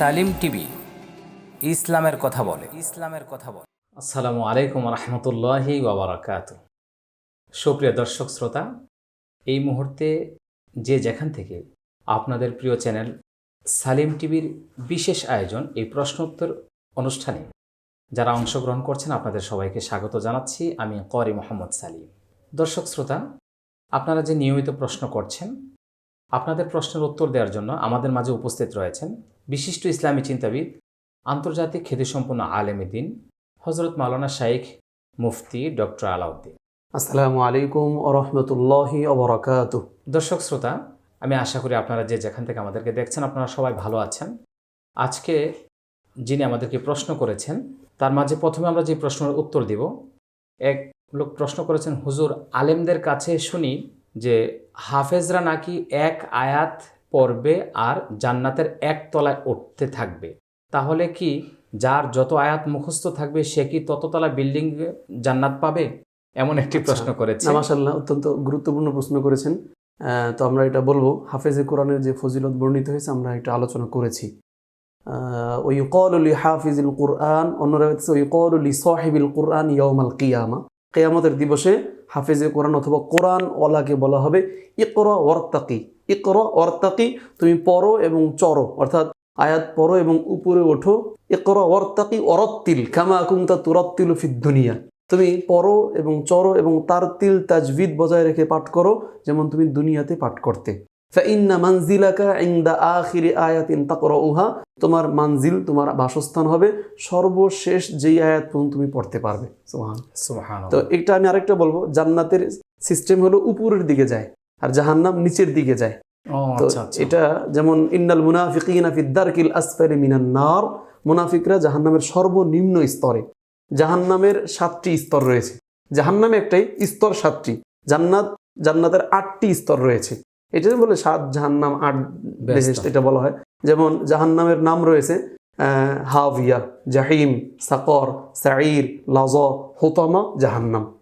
Salim TV, ইসলামের কথা বলে। ইসলামের কথা বলে। আসসালামু আলাইকুম রহমতুল্লাহি ওবরাকাত সুপ্রিয় দর্শক শ্রোতা, এই মুহূর্তে যে যেখান থেকে আপনাদের প্রিয় চ্যানেল সালিম টিভির বিশেষ আয়োজন এই প্রশ্নোত্তর অনুষ্ঠানে যারা অংশগ্রহণ করছেন, আপনাদের সবাইকে স্বাগত জানাচ্ছি। আমি করি মোহাম্মদ সালিম। দর্শক শ্রোতা, আপনারা যে নিয়মিত প্রশ্ন করছেন, আপনাদের প্রশ্নের উত্তর দেওয়ার জন্য আমাদের মাঝে উপস্থিত রয়েছেন বিশিষ্ট ইসলামী চিন্তাবিদ আন্তর্জাতিক খ্যাতিসম্পন্ন আলেমী দিন হজরত মাওলানা শাইখ মুফতি ডক্টর আলাউদ্দিন। আসসালামু আলাইকুম ওরহমতুল্লাহি অবরাকাত দর্শক শ্রোতা আমি আশা করি আপনারা যে যেখান থেকে আমাদেরকে দেখছেন আপনারা সবাই ভালো আছেন। আজকে যিনি আমাদেরকে প্রশ্ন করেছেন তার মাঝে প্রথমে আমরা যে প্রশ্নের উত্তর দিব এক লোক প্রশ্ন করেছেন হুজুর আলেমদের কাছে শুনি যে হাফেজরা নাকি এক আয়াত পড়বে আর জান্নাতের এক তলায় উঠতে থাকবে। তাহলে কি যার যত আয়াত মুখস্থ থাকবে সে কি তততলা বিল্ডিং জান্নাত পাবে? এমন একটি প্রশ্ন করেছে। মাসাল্লাহ অত্যন্ত গুরুত্বপূর্ণ প্রশ্ন করেছেন। তো আমরা এটা বলব হাফেজে কোরআনের যে ফজিলত বর্ণিত হয়েছে আমরা এটা আলোচনা করেছি। ওই কলি হাফিজুল কোরআন অন্যরা হচ্ছে ওই কলি সাহেবিল কোরআন ইয়মাল কিয়ামা। কেয়ামতের দিবসে হাফেজে কোরআন অথবা কোরআন ওয়ালাকে বলা হবে ইকরা ওয়ার্তাকি ইকরা ওয়ার্তাকি তুমি পড়ো এবং চরো অর্থাৎ আয়াত পড়ো এবং উপরে ওঠো। ইকরা ওয়ার্তাকি অরত্তিল কামা কুমতা তুরত্তিল ফিদ্দুনিয়া তুমি পড়ো এবং চরো এবং তার তিল তাজবিদ বজায় রেখে পাঠ করো যেমন তুমি দুনিয়াতে পাঠ করতে। ফাইন্না মানজিলাকা ইংদা আখিরি আয়াতিন তাকরাউহা তোমার মানজিল তোমার বাসস্থান হবে সর্বশেষ যেই আয়াত পর্যন্ত তুমি পড়তে পারবে। তো এটা আমি আরেকটা বলব জান্নাতের সিস্টেম হলো উপরের দিকে যায়। আর জাহান্নাম নিচের দিকে যায়। তো আচ্ছা আচ্ছা। এটা যেমন ইন্নাল মুনাফিকিনা ফি দারকিল আসফালি মিনান নার মুনাফিকরা জাহান্নামের সর্বনিম্ন স্তরে। জাহান্নামের সাতটি স্তর রয়েছে। জাহান্নামে একটাই স্তর সাতটি। জান্নাত জান্নাতের আটটি স্তর রয়েছে। এটা বলে সাত জাহান্নাম আট এটা বলা হয়। যেমন জাহান্নামের নাম রয়েছে আহ, হাভিয়া জাহিম সাকর সাঈর লাজ হোতামা জাহান্নাম।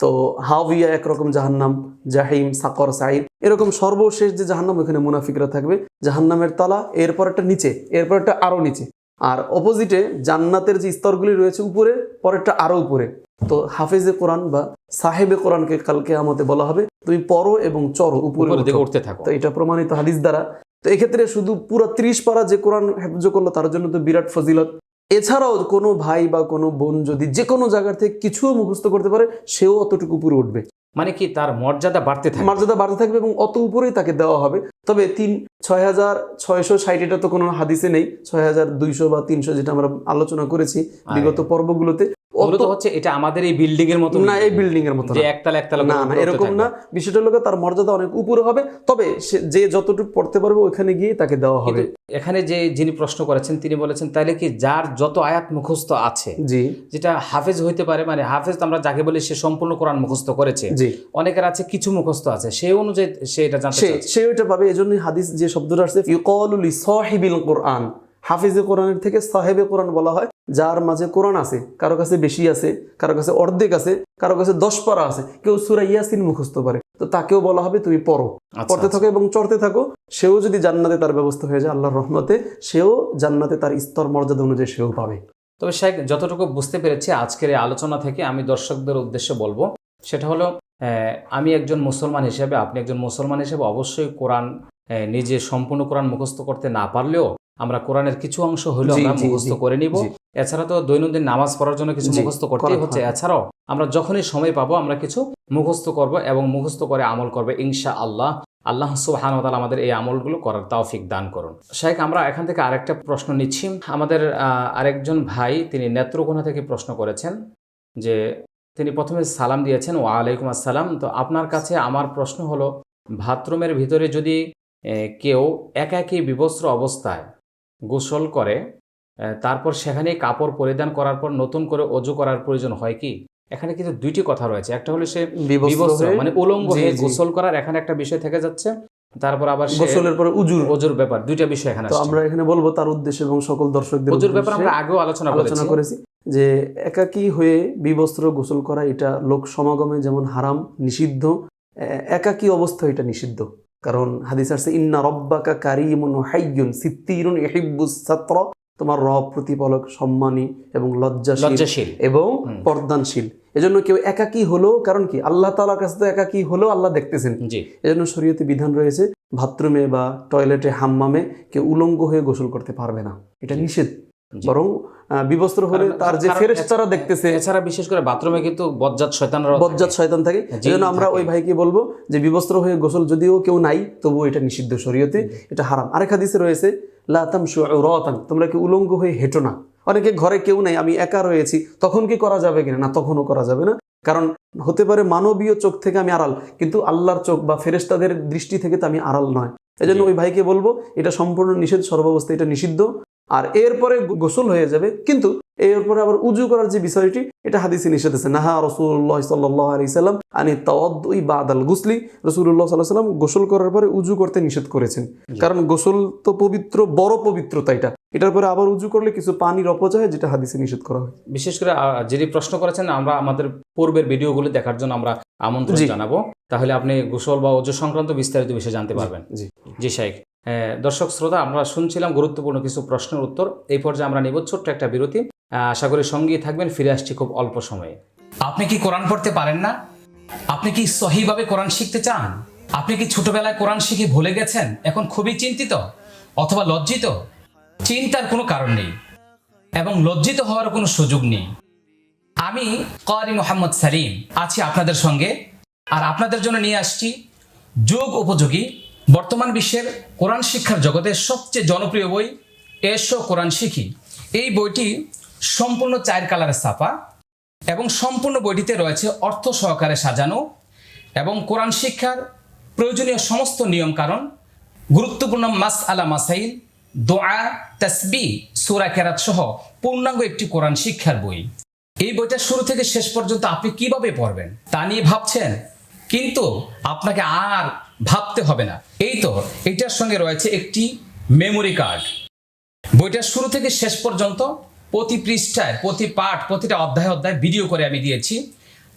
তো হাভিয়া একরকম জাহান্নাম জাহিম সাকর সাইর এরকম সর্বশেষ যে জাহান্নাম ওখানে মুনাফিকরা থাকবে। জাহান্নামের তলা এরপর একটা নিচে এরপর একটা আরও নিচে। আর অপোজিটে জান্নাতের যে স্তরগুলি রয়েছে উপরে পরেরটা আরও উপরে। তো হাফেজে কোরআন বা সাহেবে কোরআনকে কালকে আমাতে বলা হবে তুমি পড়ো এবং চরো উপরে। উঠতে থাকো। তো এটা প্রমাণিত হাদিস দ্বারা। তো এক্ষেত্রে শুধু পুরো ত্রিশ পারা যে কোরআন হেফজ করল তার জন্য তো বিরাট ফজিলত। এছাড়াও কোনো ভাই বা কোনো বোন যদি যে কোনো জায়গা থেকে কিছু মুখস্থ করতে পারে সেও অতটুকু উপরে উঠবে। মানে কি তার মর্যাদা বাড়তে থাকে মর্যাদা বাড়তে থাকবে এবং অত উপরেই তাকে দেওয়া হবে। তবে তিন ছয় হাজার ছয়শো ষাট এটা তো কোনো হাদিসে নেই। ছয় হাজার দুইশো বা তিনশো যেটা আমরা আলোচনা করেছি বিগত পর্বগুলোতে। হচ্ছে এটা আমাদের এই বিল্ডিং এর মতো না এই বিল্ডিং এর মতো যে একতলা একতলা না না এরকম না। বিষয়টা তার মর্যাদা অনেক উপরে হবে। তবে সে যে যতটুকু পড়তে পারবে ওখানে গিয়ে তাকে দেওয়া হবে। এখানে যে যিনি প্রশ্ন করেছেন তিনি বলেছেন তাহলে কি যার যত আয়াত মুখস্থ আছে জি। যেটা হাফেজ হইতে পারে মানে হাফেজ আমরা যাকে বলি সে সম্পূর্ণ কোরআন মুখস্থ করেছে। জি। অনেকের আছে কিছু মুখস্থ আছে সেই অনুযায়ী সে এটা জানতে সে সে ওইটা পাবে। এই জন্যই হাদিস যে শব্দটা আসছে ইউকলুলি সাহিবিল কোরআন। হাফিজে কোরআনের থেকে সাহেবে কোরআন বলা হয়। যার মাঝে কোরআন আছে কারও কাছে বেশি আছে কারও কাছে অর্ধেক আছে কারও কাছে দশ পারা আছে কেউ সুরা ইয়াসিন মুখস্থ পারে তো তাকেও বলা হবে তুমি পড়ো আচ্ছা, পড়তে আচ্ছা। থাকো এবং চড়তে থাকো। সেও যদি জান্নাতে তার ব্যবস্থা হয়ে যায় আল্লাহর রহমতে সেও জান্নাতে তার স্তর মর্যাদা অনুযায়ী সেও পাবে। তবে শেখ যতটুকু বুঝতে পেরেছি আজকের এই আলোচনা থেকে আমি দর্শকদের উদ্দেশ্যে বলব সেটা হলো আমি একজন মুসলমান হিসেবে আপনি একজন মুসলমান হিসেবে অবশ্যই কোরআন নিজে সম্পূর্ণ কোরআন মুখস্থ করতে না পারলেও আমরা কোরআনের কিছু অংশ হলেও আমরা মুখস্থ করে নিব। এছাড়া তো দৈনন্দিন নামাজ পড়ার জন্য কিছু মুখস্থ করতেই হচ্ছে। এছাড়াও আমরা যখনই সময় পাবো আমরা কিছু মুখস্থ করব এবং মুখস্থ করে আমল করব ইনশা আল্লাহ আল্লাহ সুবহান তাআলা আমাদের এই আমলগুলো করার তাওফিক দান করুন। শেখ আমরা এখান থেকে আরেকটা প্রশ্ন নিচ্ছি। আমাদের আহ, আরেকজন ভাই তিনি নেত্রকোনা থেকে প্রশ্ন করেছেন যে তিনি প্রথমে সালাম দিয়েছেন ওয়া আলাইকুম আসসালাম। তো আপনার কাছে আমার প্রশ্ন হলো বাথরুমের ভিতরে যদি কেউ একাকী বিবস্ত্র অবস্থায় গোসল করে তারপর সেখানে কাপড় পরিধান করার পর নতুন করে অজু করার প্রয়োজন হয় কি? এখানে কিন্তু দুইটি কথা রয়েছে। একটা হলো সে বিবস্ত্র মানে উলঙ্গ হয়ে গোসল করার এখানে একটা বিষয় থেকে যাচ্ছে। তারপর আবার গোসলের পরে উজুর অজুর ব্যাপার দুইটা বিষয় এখানে তো আমরা এখানে বলব তার উদ্দেশ্যে এবং সকল দর্শকদের অজুর ব্যাপার আমরা আগেও আলোচনা আলোচনা করেছি। যে একাকী হয়ে বিবস্ত্র গোসল করা এটা লোক সমাগমে যেমন হারাম নিষিদ্ধ একাকী অবস্থা এটা নিষিদ্ধ। কারণ হাদিস আসছে ইন্না রব্বাকা কারিমুন হাইয়ুন সিত্তিরুন ইহিব্বুস ছাত্র তোমার রব প্রতিপালক সম্মানী এবং লজ্জাশীল এবং। পর্দানশীল। এজন্য কেউ একাকী হলো কারণ কি? আল্লাহ তাআলার কাছে তো একাকী হলেও আল্লাহ দেখতেছেন। জি। এজন্য শরীয়তে বিধান রয়েছে বাথরুমে বা টয়লেটে হাম্মামে কেউ উলঙ্গ হয়ে গোসল করতে পারবে না। এটা নিষেধ। বরং বিবস্ত্র হলে তার যে কারণ ফেরেশতারা দেখতেছে এছাড়া বিশেষ করে বাথরুমে কিন্তু বজ্জাত শয়তানরা বজ্জাত শয়তান থাকে। এজন্য আমরা ওই ভাইকে বলব যে বিবস্ত্র হয়ে গোসল যদিও কেউ নাই তবুও এটা নিষিদ্ধ শরীয়তে এটা হারাম। আরেক হাদিসে রয়েছে লাতাম রতান তোমরা কি উলঙ্গ হয়ে হেঁটো না? অনেকে ঘরে কেউ নাই আমি একা রয়েছি তখন কি করা যাবে কিনা? না তখনও করা যাবে না। কারণ হতে পারে মানবীয় চোখ থেকে আমি আড়াল কিন্তু আল্লাহর চোখ বা ফেরেশতাদের দৃষ্টি থেকে তো আমি আড়াল নয়। এজন্য। ওই ভাইকে বলব এটা সম্পূর্ণ নিষেধ সর্বাবস্থায় এটা নিষিদ্ধ। আর এরপরে গোসল হয়ে যাবে। কিন্তু এরপরে আবার উজু করার যে বিষয়টি এটা হাদিসে নিষেধ আছে। নাহা রসুল্লাহ সাল্লাহ আলি সাল্লাম আনি তাওয়াদ্দুই বাদাল গুসলি। রসুল্লাহ সাল্লাহ সাল্লাম গোসল করার পরে উজু করতে নিষেধ করেছেন। কারণ গোসল তো পবিত্র বড় পবিত্রতা এটা। এটার পরে আবার উজু করলে কিছু পানির অপচয় যেটা হাদিসে নিষেধ করা হয়। বিশেষ করে আহ, যিনি প্রশ্ন করেছেন আমরা আমাদের পূর্বের ভিডিওগুলো দেখার জন্য আমরা আমন্ত্রণ জানাব। তাহলে আপনি গোসল বা ওজু সংক্রান্ত বিস্তারিত বিষয়ে জানতে পারবেন। জি। জি আহ, দর্শক শ্রোতা, আমরা শুনছিলাম গুরুত্বপূর্ণ কিছু প্রশ্নের উত্তর। এই পর্যায়ে আমরা নেব ছোট্ট একটা বিরতি। আশা করি সঙ্গেই থাকবেন, ফিরে আসছি খুব অল্প সময়ে। আপনি কি কোরআন পড়তে পারেন না? আপনি কি সহিভাবে কোরআন শিখতে চান? আপনি কি ছোটবেলায় কোরআন শিখে ভুলে গেছেন? এখন খুবই চিন্তিত অথবা লজ্জিত? চিন্তার কোনো কারণ নেই এবং লজ্জিত হওয়ার কোনো সুযোগ নেই। আমি কারি মোহাম্মদ সালিম, আছি আপনাদের সঙ্গে। আর আপনাদের জন্য নিয়ে আসছি যোগ উপযোগী বর্তমান বিশ্বের কোরআন শিক্ষার জগতের সবচেয়ে জনপ্রিয় বই, এসো কোরআন শিখি। এই বইটি সম্পূর্ণ চায়ের কালারের ছাপা এবং সম্পূর্ণ বইটিতে রয়েছে অর্থ সহকারে সাজানো এবং কোরআন শিক্ষার প্রয়োজনীয় সমস্ত নিয়ম কারণ গুরুত্বপূর্ণ মাস আলা মাসাইল, দোয়া, তসবি, সুরা কেরাত সহ পূর্ণাঙ্গ একটি কোরআন শিক্ষার বই। এই বইটা শুরু থেকে শেষ পর্যন্ত আপনি কীভাবে পড়বেন তা নিয়ে ভাবছেন? কিন্তু আপনাকে আর ভাবতে হবে না। এই তো এটার সঙ্গে রয়েছে একটি মেমোরি কার্ড বইটার শুরু থেকে শেষ পর্যন্ত প্রতি পৃষ্ঠায়, প্রতি পাঠ, প্রতিটা অধ্যায় অধ্যায় ভিডিও করে আমি দিয়েছি।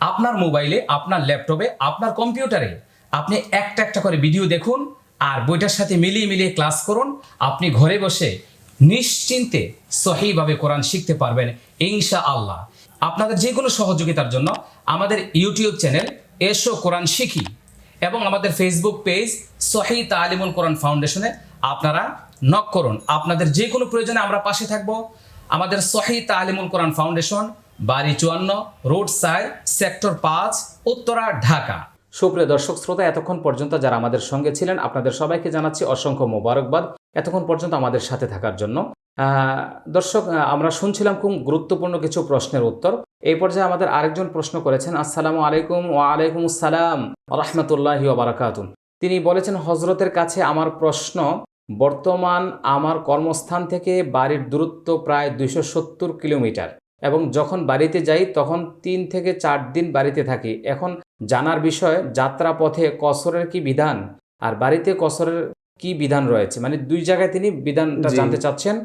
আপনার মোবাইলে, আপনার ল্যাপটপে, আপনার কম্পিউটারে আপনি একটা একটা করে ভিডিও দেখুন আর বইটার সাথে মিলিয়ে মিলিয়ে ক্লাস করুন। আপনি ঘরে বসে নিশ্চিন্তে সহিভাবে কোরআন শিখতে পারবেন ইনশা আল্লাহ আপনাদের যে কোনো সহযোগিতার জন্য আমাদের ইউটিউব চ্যানেল এসো কোরআন শিখি। এবং আমাদের ফেসবুক পেজ সহি তালিমুল কোরআন ফাউন্ডেশনে আপনারা নক করুন। আপনাদের যে কোনো প্রয়োজনে আমরা পাশে থাকব। আমাদের সহি তালিমুল কোরআন ফাউন্ডেশন বাড়ি চুয়ান্ন, রোড সাইড, সেক্টর পাঁচ, উত্তরা, ঢাকা। সুপ্রিয় দর্শক শ্রোতা, এতক্ষণ পর্যন্ত যারা আমাদের সঙ্গে ছিলেন, আপনাদের সবাইকে জানাচ্ছি অসংখ্য মোবারকবাদ। এতক্ষণ পর্যন্ত আমাদের সাথে থাকার জন্য। দর্শক আমরা শুনছিলাম খুব গুরুত্বপূর্ণ কিছু প্রশ্নের উত্তর। এই পর্যায়ে আমাদের আরেকজন প্রশ্ন করেছেন, আসসালামু আলাইকুম ওয়া আলাইকুম আসসালাম রহমতুল্লাহি বারাকাতুন তিনি বলেছেন হজরতের কাছে আমার প্রশ্ন, বর্তমান আমার কর্মস্থান থেকে বাড়ির দূরত্ব প্রায় দুইশো সত্তর কিলোমিটার এবং যখন বাড়িতে যাই, তখন তিন থেকে চার দিন বাড়িতে থাকি। এখন জানার বিষয় যাত্রা পথে কসরের কি বিধান? আর বাড়িতে কসরের কি বিধান রয়েছে? মানে দুই জায়গায় তিনি বিধানটা জানতে চাচ্ছেন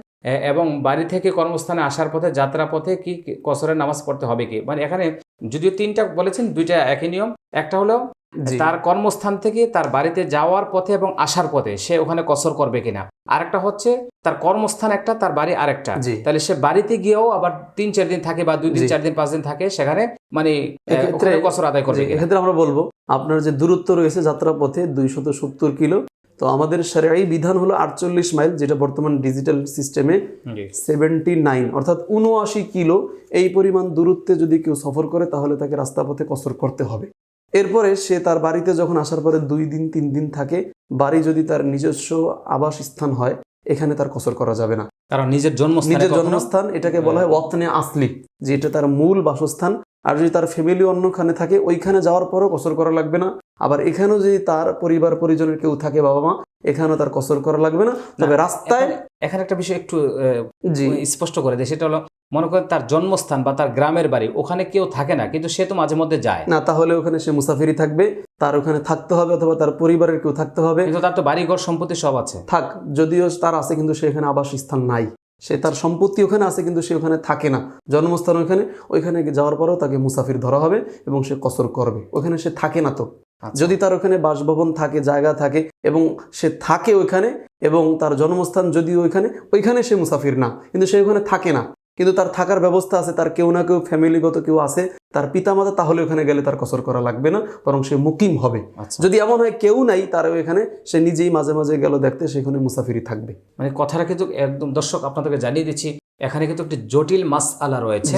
এবং বাড়ি থেকে কর্মস্থানে আসার পথে যাত্রা পথে কি কসরের নামাজ পড়তে হবে কি? মানে এখানে যদিও তিনটা বলেছেন দুইটা একই নিয়ম। একটা হলো তার কর্মস্থান থেকে তার বাড়িতে যাওয়ার পথে এবং আসার পথে সে ওখানে কসর করবে কিনা। আরেকটা হচ্ছে তার কর্মস্থান একটা তার বাড়ি আরেকটা। তাহলে সে বাড়িতে গিয়েও আবার তিন চার দিন থাকে বা দুই দিন চার দিন পাঁচ দিন থাকে সেখানে মানে কসর আদায় করবে এক্ষেত্রে আমরা বলব আপনার যে দূরত্ব রয়েছে যাত্রা পথে দুইশত সত্তর কিলো তো আমাদের সারাই বিধান হলো আটচল্লিশ মাইল যেটা বর্তমান ডিজিটাল সিস্টেমে সেভেন্টি নাইন অর্থাৎ উনআশি কিলো। এই পরিমাণ দূরত্বে যদি কেউ সফর করে তাহলে তাকে রাস্তা পথে কসর করতে হবে। এরপরে সে তার বাড়িতে যখন আসার পরে দুই দিন তিন দিন থাকে বাড়ি যদি তার নিজস্ব আবাস স্থান হয় এখানে তার কসর করা যাবে না। কারণ নিজের জন্মস্থানে নিজের জন্মস্থান এটাকে বলা হয় ওয়াতনে আসলি যে এটা তার মূল বাসস্থান। আর যদি তার ফ্যামিলি অন্যখানে থাকে ওইখানে যাওয়ার পরও কসর করা লাগবে না। আবার এখানেও যদি তার পরিবার পরিজনের কেউ থাকে বাবা মা এখানেও তার কসর করা লাগবে না। তবে রাস্তায় এখানে- একটা বিষয় একটু জি। স্পষ্ট করে দেয়। সেটা হলো মনে করেন তার জন্মস্থান বা তার গ্রামের বাড়ি ওখানে কেউ থাকে না কিন্তু সে তো মাঝে মধ্যে যায়। না তাহলে ওখানে সে মুসাফিরি থাকবে তার ওখানে থাকতে হবে অথবা তার পরিবারের কেউ থাকতে হবে। কিন্তু তার তো বাড়ি ঘর সম্পত্তি সব আছে। থাক যদিও তার আছে কিন্তু সে এখানে আবাস স্থান নাই। সে তার সম্পত্তি ওখানে আছে কিন্তু সে ওখানে থাকে না। জন্মস্থান ওখানে ওইখানে যাওয়ার পরেও তাকে মুসাফির ধরা হবে এবং সে কসর করবে। ওখানে সে থাকে না তো। যদি তার ওখানে বাসভবন থাকে জায়গা থাকে এবং সে থাকে ওইখানে এবং তার জন্মস্থান যদি ওইখানে ওইখানে সে মুসাফির না। কিন্তু সে ওখানে থাকে না। কিন্তু তার থাকার ব্যবস্থা আছে তার কেউ না কেউ ফ্যামিলিগত কেউ আছে তার পিতামাতা তাহলে ওখানে গেলে তার কসর করা লাগবে না বরং সে মুকিম হবে। আচ্ছা। যদি এমন হয় কেউ নাই তার ওইখানে সে নিজেই মাঝে মাঝে গেল দেখতে সেখানে মুসাফিরি থাকবে। মানে কথাটা কিন্তু একদম দর্শক আপনাদেরকে জানিয়ে দিচ্ছি এখানে কিন্তু একটি জটিল মাস আলা রয়েছে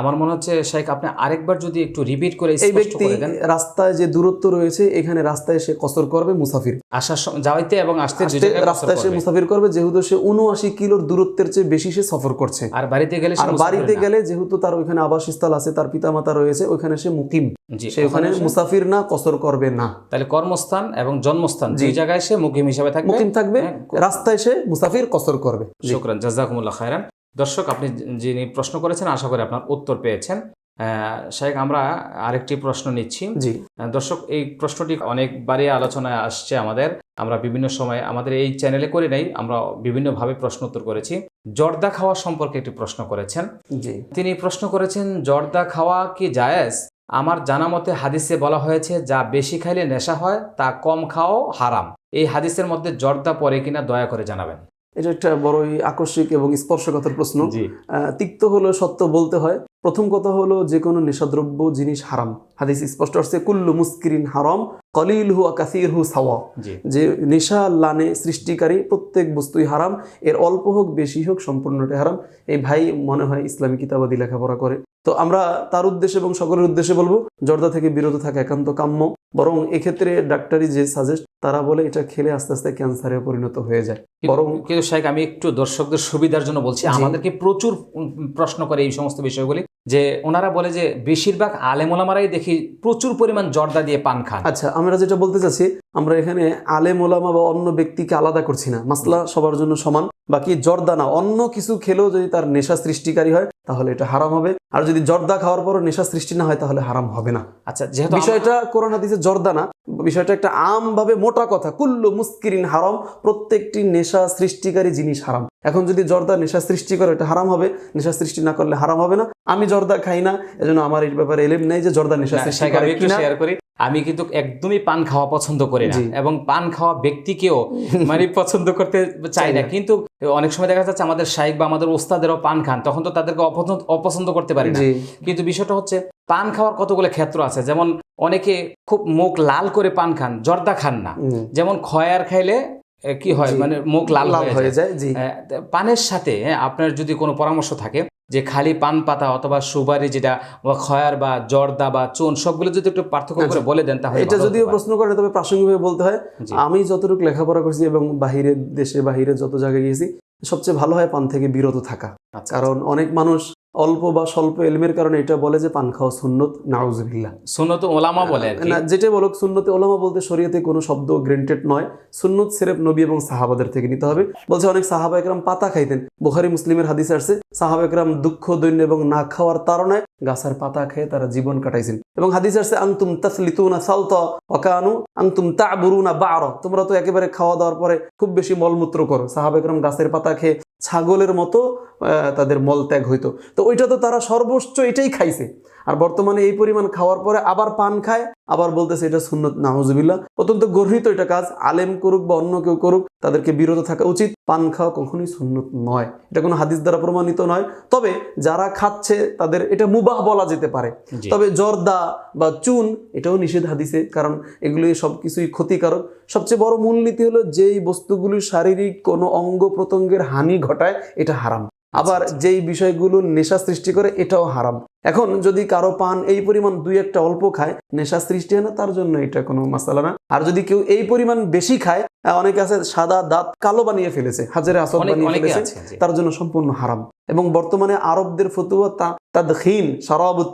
আমার মনে হচ্ছে শেখ আপনি আরেকবার যদি একটু রিপিট করে এই ব্যক্তি রাস্তায় যে দূরত্ব রয়েছে এখানে রাস্তায় সে কসর করবে মুসাফির। আসার যাওয়াইতে এবং আসতে রাস্তায় সে মুসাফির করবে যেহেতু সে উনআশি কিলোর দূরত্বের চেয়ে বেশি সে সফর করছে। আর বাড়িতে গেলে আর বাড়িতে গেলে যেহেতু তার ওইখানে আবাসস্থল আছে তার পিতামাতা রয়েছে ওইখানে সে মুকিম। সে ওখানে মুসাফির না কসর করবে না। তাহলে কর্মস্থান এবং জন্মস্থান। দুই জায়গায় সে মুকিম হিসাবে থাকবে। মুকিম থাকবে হ্যাঁ, রাস্তায় সে মুসাফির কসর করবে। শুক্রান জাজাকুমুল্লাহ খায়রান। দর্শক আপনি যিনি প্রশ্ন করেছেন আশা করি আপনার উত্তর পেয়েছেন। শেখ আমরা আরেকটি প্রশ্ন নিচ্ছি। জি। দর্শক এই প্রশ্নটি অনেকবারই আলোচনায় আসছে আমাদের। আমরা বিভিন্ন সময় আমাদের এই চ্যানেলে করি নাই আমরা বিভিন্নভাবে প্রশ্ন উত্তর করেছি। জর্দা খাওয়া সম্পর্কে একটি প্রশ্ন করেছেন। জি। তিনি প্রশ্ন করেছেন জর্দা খাওয়া কি জায়েজ? আমার জানা মতে হাদিসে বলা হয়েছে যা বেশি খাইলে নেশা হয় তা কম খাওয়াও হারাম। এই হাদিসের মধ্যে জর্দা পরে কিনা দয়া করে জানাবেন। এটা একটা বড়ই আকস্মিক এবং স্পর্শকাতর প্রশ্ন। তিক্ত হলো সত্য বলতে হয়। প্রথম কথা হলো যে কোনো নেশাদ্রব্য জিনিস হারাম। হাদিস স্পষ্ট আসছে কুল্লু মুস্কিরিন হারাম কলিল হু কাসির হু সাওয়া। যে নেশা লানে সৃষ্টিকারী প্রত্যেক বস্তুই হারাম এর অল্প হোক বেশি হোক সম্পূর্ণটাই হারাম। এই ভাই মনে হয় ইসলামী কিতাবাদি লেখাপড়া করে। তো আমরা তার উদ্দেশ্যে এবং সকলের উদ্দেশ্যে বলব জর্দা থেকে বিরত থাকা একান্ত কাম্য। বরং এক্ষেত্রে ডাক্তারি যে সাজেস্ট তারা বলে এটা খেলে আস্তে আস্তে ক্যান্সারে পরিণত হয়ে যায়। বরং কিন্তু শেখ আমি একটু দর্শকদের সুবিধার জন্য বলছি আমাদেরকে প্রচুর প্রশ্ন করে এই সমস্ত বিষয়গুলি। যে ওনারা বলে যে বেশিরভাগ আলেমোলামারাই দেখি প্রচুর পরিমাণ জর্দা দিয়ে পান খান। আচ্ছা আমরা যেটা বলতে চাচ্ছি আমরা এখানে আলেম ওলামা বা অন্য ব্যক্তিকে আলাদা করছি না। মাসলা সবার জন্য সমান বাকি জর্দা না। অন্য কিছু খেলেও যদি তার নেশা সৃষ্টিকারী হয় তাহলে এটা হারাম হবে। আর যদি জর্দা খাওয়ার পরও নেশা সৃষ্টি না হয় তাহলে হারাম হবে না। আচ্ছা যেহেতু বিষয়টা কোরআন হাদিসে জর্দা না বিষয়টা একটা আম ভাবে মোটা কথা। কুল্লু মুস্কিরিন হারাম প্রত্যেকটি নেশা সৃষ্টিকারী জিনিস হারাম। এখন যদি জর্দা নেশা সৃষ্টি করে এটা হারাম হবে। নেশা সৃষ্টি না করলে হারাম হবে না। আমি জর্দা খাই না এজন্য আমার এই ব্যাপারে এলেম নেই যে জর্দা নেশা শেয়ার করি আমি কিন্তু একদমই পান খাওয়া পছন্দ করি না এবং পান খাওয়া ব্যক্তিকেও মানে পছন্দ করতে চাই না। কিন্তু অনেক সময় দেখা যাচ্ছে আমাদের শাইক বা আমাদের ওস্তাদেরও পান খান তখন তো তাদেরকে অপছন্দ অপছন্দ করতে পারি না। কিন্তু বিষয়টা হচ্ছে পান খাওয়ার কতগুলো ক্ষেত্র আছে? যেমন অনেকে খুব মুখ লাল করে পান খান জর্দা খান না। যেমন খয়ার খাইলে কি হয়? মানে মুখ লাল লাল হয়ে যায়। জি। পানের সাথে আপনার যদি কোনো পরামর্শ থাকে যে খালি পান পাতা অথবা সুবারি যেটা খয়ার বা জর্দা বা চুন সবগুলো যদি একটু পার্থক্য করে বলে দেন তাহলে এটা যদিও প্রশ্ন করে তবে প্রাসঙ্গিকভাবে বলতে হয় আমি যতটুকু লেখাপড়া করছি এবং বাহিরের দেশে বাহিরে যত জায়গায় গিয়েছি সবচেয়ে ভালো হয় পান থেকে বিরত থাকা। আচ্ছা, কারণ অনেক মানুষ অল্প বা স্বল্প এলমের কারণে এটা বলে যে পান খাওয়া সুন্নত নাউজুবিল্লাহ। সুন্নত ওলামা বলে না যেটা বলুক সুন্নতে ওলামা বলতে শরীয়তে কোনো শব্দ গ্রেন্টেড নয়। সুন্নত সেরেফ নবী এবং সাহাবাদের থেকে নিতে হবে। বলছে অনেক সাহাবা একরাম পাতা খাইতেন। বুখারি মুসলিমের হাদিসে আসছে সাহাবা একরাম দুঃখ দৈন্য এবং না খাওয়ার তাড়নায় গাছের পাতা খেয়ে তারা জীবন কাটাইছেন। এবং হাদিস আসছে আংতুম তাসলিতুনা সালতা অকানু আংতুম তাবুরুনা বা'র। তোমরা তো একেবারে খাওয়া দাওয়ার পরে খুব বেশি মলমূত্র করো। সাহাবা একরাম গাছের পাতা খেয়ে ছাগলের মতো তাদের মল ত্যাগ হইতো। তো ওইটা তো তারা সর্বোচ্চ এটাই খাইছে। আর বর্তমানে এই পরিমাণ খাওয়ার পরে আবার পান খায় আবার বলতেছে এটা সুন্নত নাহজবিল্লা অত্যন্ত গর্হিত এটা কাজ আলেম করুক বা অন্য কেউ করুক তাদেরকে বিরত থাকা উচিত। পান খাওয়া কখনোই সুন্নত নয়। এটা কোনো হাদিস দ্বারা প্রমাণিত নয়। তবে যারা খাচ্ছে তাদের এটা মুবাহ বলা যেতে পারে। তবে জর্দা বা চুন এটাও নিষেধ হাদিসে কারণ এগুলি সব কিছুই ক্ষতিকারক। সবচেয়ে বড় মূলনীতি হলো যেই বস্তুগুলি শারীরিক কোনো অঙ্গ প্রত্যঙ্গের হানি ঘটায় এটা হারাম। আবার আচ্ছা। যেই বিষয়গুলো নেশা সৃষ্টি করে এটাও হারাম। এখন যদি কারও পান এই পরিমাণ দুই একটা অল্প খায় নেশা সৃষ্টি হয় না তার জন্য এটা কোনো মাসালা না। আর যদি কেউ এই পরিমাণ বেশি খায় অনেকে আছে সাদা দাঁত কালো বানিয়ে ফেলেছে হাজারে অনেক বানিয়ে ফেলেছে তার জন্য সম্পূর্ণ হারাম। এবং বর্তমানে আরবদের ফতুয়া তা তাদখিন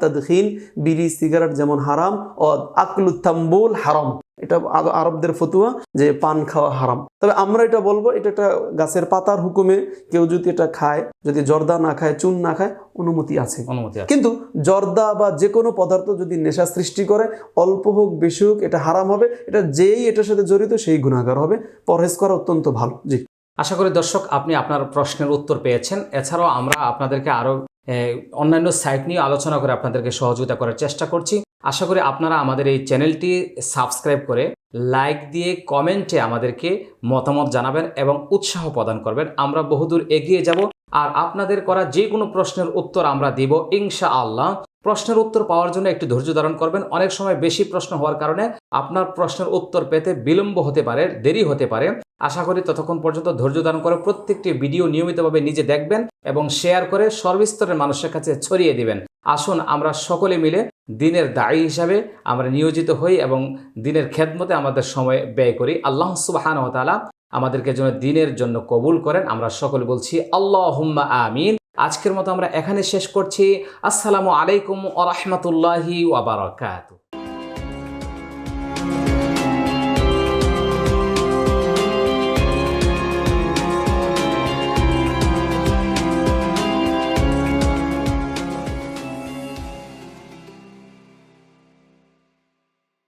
তাদখিন বিড়ি সিগারেট যেমন হারাম ও আকলু তাম্বুল হারাম। এটা আরবদের ফতুয়া যে পান খাওয়া হারাম। তবে আমরা এটা বলব এটা একটা গাছের পাতার হুকুমে কেউ যদি এটা খায় যদি জর্দা না খায় চুন না খায় অনুমতি আছে। অনুমতি কিন্তু জর্দা বা যে কোনো পদার্থ যদি নেশা সৃষ্টি করে অল্প হোক বেশি হোক এটা হারাম হবে এটা যেই এটার সাথে জড়িত সেই গুণাগার হবে। পরহেজ করা অত্যন্ত ভালো। জি। আশা করি দর্শক আপনি আপনার প্রশ্নের উত্তর পেয়েছেন। এছাড়াও আমরা আপনাদেরকে আরও এ, অন্যান্য সাইট নিয়ে আলোচনা করে আপনাদেরকে সহযোগিতা করার চেষ্টা করছি। আশা করি আপনারা আমাদের এই চ্যানেলটি সাবস্ক্রাইব করে লাইক দিয়ে কমেন্টে আমাদেরকে মতামত জানাবেন এবং উৎসাহ প্রদান করবেন। আমরা বহুদূর এগিয়ে যাব আর আপনাদের করা যে কোনো প্রশ্নের উত্তর আমরা দিব ইনশা আল্লাহ প্রশ্নের উত্তর পাওয়ার জন্য একটু ধৈর্য ধারণ করবেন। অনেক সময় বেশি প্রশ্ন হওয়ার কারণে আপনার প্রশ্নের উত্তর পেতে বিলম্ব হতে পারে, দেরি হতে পারে। আশা করি ততক্ষণ পর্যন্ত ধৈর্য ধারণ করে প্রত্যেকটি ভিডিও নিয়মিতভাবে নিজে দেখবেন এবং শেয়ার করে সর্বস্তরের মানুষের কাছে ছড়িয়ে দিবেন। আসুন আমরা সকলে মিলে দিনের দায়ী হিসাবে আমরা নিয়োজিত হই এবং দিনের খেদমতে আমাদের সময় ব্যয় করি। আল্লাহ সুবাহান তালা আমাদেরকে যেন দিনের জন্য কবুল করেন। আমরা সকলে বলছি আল্লাহ হুম্মা আমিন। আজকের মতো আমরা এখানে শেষ করছি। আসসালামু আলাইকুম আ রহমতুল্লাহি ওয়াবারকাত